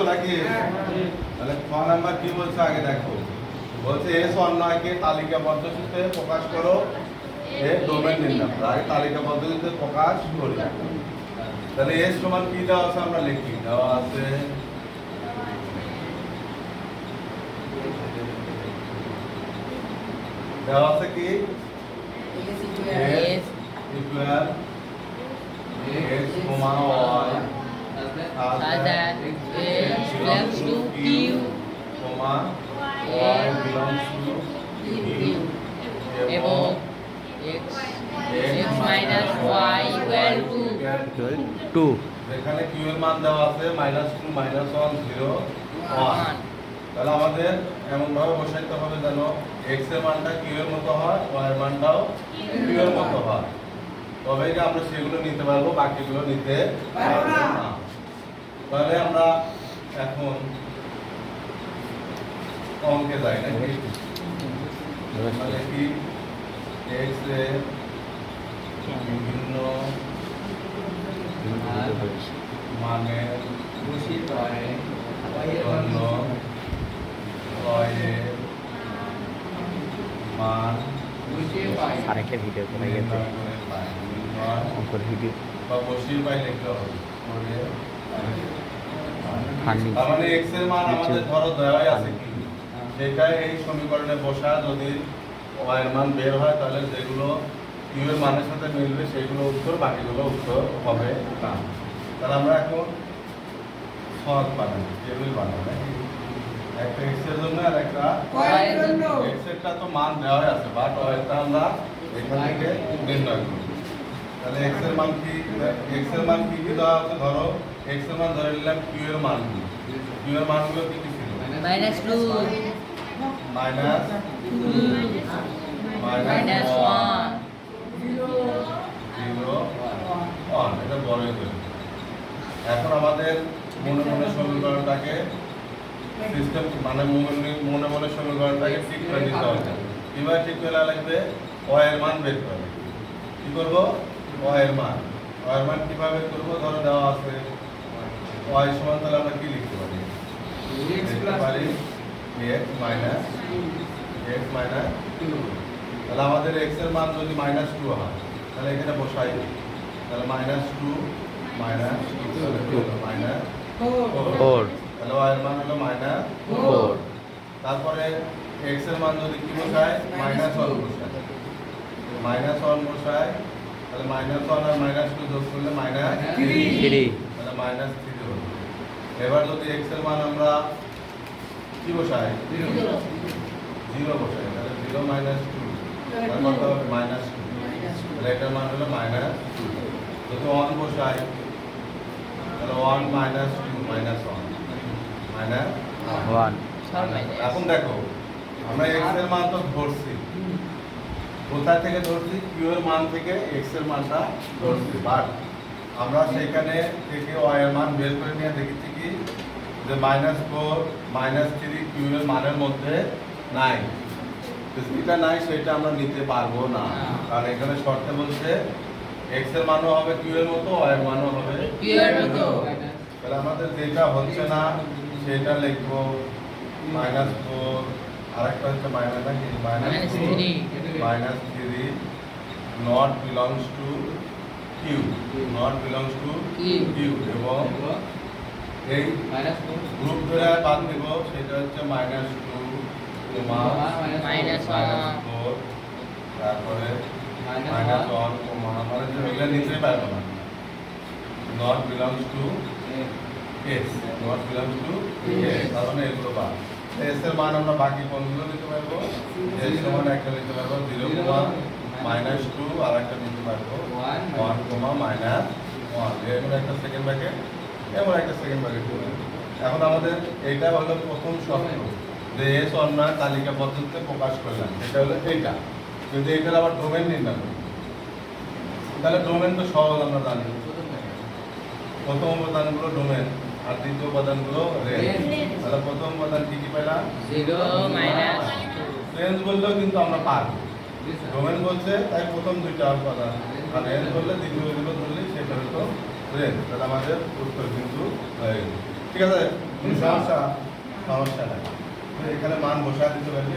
তো নাকি? তাহলে ছ নাম্বার কি বলছে আগে দেখো। বলছে এস অন্যয়কে তালিকা পদ্ধতিতে প্রকাশ করো। এ ডোমেন নির্ণয় করো। আগে তালিকা পদ্ধতিতে প্রকাশ করি। তাহলে এস সমান কি দেওয়া আছে আমরা লিখি। দেওয়া আছে দেওয়া আছে কি? Yes. ইকুয়াল এক্স সমান Y Such that X belongs to Q, সমান ওয়াই বিলংস টু Q, এবং X. X minus Y equal to two এখানে কিউ এর মান দেওয়া আছে minus two minus one zero one 1. তাহলে আমাদের এমন ভাবে বসাইতে হবে যেন এক্সের মানটা কিউ এর মতো হয় ওয়াই এর মানটাও কিউ এর মতো হয়। তবে আমরা সেগুলো নিতে পারব বাকিগুলো নিতে পারব না তাহলে আমরা এখন অঙ্কে যাই নাকি মানে কি এর বিভিন্ন মানে জন্য ওয়াইয়ের মান আরেকটা ভিডিও করে গেছে। অঙ্কর ভিডিও বা বসিয়ে পাই লিখতে হবে। মানে এক্সের মান আমাদের ধরো দেওয়াই আছে কি? সেটা এই সমীকরণে বসা যদি ওয়াই এর মান বের হয় তাহলে যেগুলো কিউ এর মানের সাথে মিলবে সেগুলো উত্তর বাকিগুলো উত্তর হবে না। তাহলে আমরা এখন সহজ বানাই টেবিল বানাই একটা এক্সের জন্য আর একটা Y এর এক্স এরটা তো মান দেওয়াই আছে বাট ওয়াইটা আমরা এখান থেকে নির্ণয় করি। তাহলে এক্সের মান কি এক্সের মান কি কি দেওয়া আছে? ধরো এক্সের মান ধরে নিলাম কিউ এর মান কিউ এর মানগুলো কি কি ছিল? Minus 2, minus 2, minus minus 1 1. Zero one এটা বড় হয়ে গেল। এখন আমাদের মনে মনে সমীকরণটাকে সিস্টেম মানে মনে মনে মনে সমীকরণটাকে ঠিক করে নিতে হবে। কীভাবে ঠিক করে লাগবে এর মান বের করবে। কি করব? এর মান। এর মান কীভাবে করব? ধরো দেওয়া আছে। এর সমান তাহলে আমরা কি লিখতে পারি? লিখতে পারি x মাইনাস x মাইনাস তাহলে আমাদের x এর মান যদি মাইনাস টু হয় তাহলে এখানে বসাই তাহলে minus two minus minus four তাহলে y মান হলো মাইনাস ফোর তারপরে x এর মান যদি কি বসায় মাইনাস ওয়ান বসায় মাইনাস ওয়ান বসায় তাহলে মাইনাস ওয়ান আর মাইনাস টু যোগ করলে মাইনাস থ্রি তাহলে মাইনাস থ্রি এবার যদি x এর মান আমরা কি বসাই জিরো বসাই তাহলে জিরো মাইনাস টু। কত হবে মাইনাস টু। তাহলে এটার মান হলো মাইনাস টু। যদি ওয়ান বসাই তাহলে one minus two minus one. Minus one. এখন দেখো আমরা এক্সের মান তো ধরছি। কোথায় থেকে ধরছি? কিউ এর মান থেকে এক্সের মানটা ধরছি। বাট আমরা সেখানে থেকে ওয়াই এর মান বের করে নিয়ে দেখেছি কি? যে minus four minus three Q এর মানের মধ্যে নাই। যেটা নাই সেটা আমরা নিতে পারব না। কারণ এখানে শর্তে বলছে এক্সের মানও হবে কিউ এর মতো ওয়াই এর মানও হবে Q এর মতো। তাহলে আমাদের যেটা হচ্ছে না সেটা লিখব মাইনাস ফোর আরেকটা হচ্ছে মাইনাস নাকি minus 3. Minus three not belongs to Q not belongs to Q এবং এই গ্রুপ ধরে বাদ দিব সেটা হচ্ছে মাইনাস টু মাইনাস ফোর তারপরে মাইনাস ওয়ান কমা মানে এগুলো নিতেই পারব না। Not belongs to S not belongs to S তার মানে এগুলো বাদ। এস এর মান আমরা বাকি কোনগুলো নিতে পারব? এস সমান একটা নিতে পারব জিরো কমা মাইনাস টু আর একটা নিতে পারব। ওয়ান কমা মাইনাস ওয়ান এমন একটা সেকেন্ড ব্যাকেট এমন একটা সেকেন্ড ব্যাকেট এখন আমাদের এইটা হলো প্রথম শর্ত যে এস অন্যায় তালিকা পদ্ধতিতে প্রকাশ করলাম। এটা হলো এইটা কিন্তু এটার আবার ডোমেন নির্ণয় করি তাহলে ডোমেন তো সহজ আমরা জানি। প্রথম উপাদানগুলো ডোমেন আর দ্বিতীয় উপাদানগুলো রেঞ্জ তাহলে প্রথম উপাদান কি কি পেলাম? রেঞ্জ বললেও কিন্তু আমরা পারব ডোমেন বলছে তাই প্রথম দুইটা উপাদান। আর রেঞ্জ বললে দ্বিতীয় দুটো ধরলে সেটা হতো রেঞ্জ তাহলে আমাদের উত্তর কিন্তু হয়ে গেল ঠিক আছে? কোনো সমস্যা সমস্যা নাই। এখানে মান বসা দিতে পারলি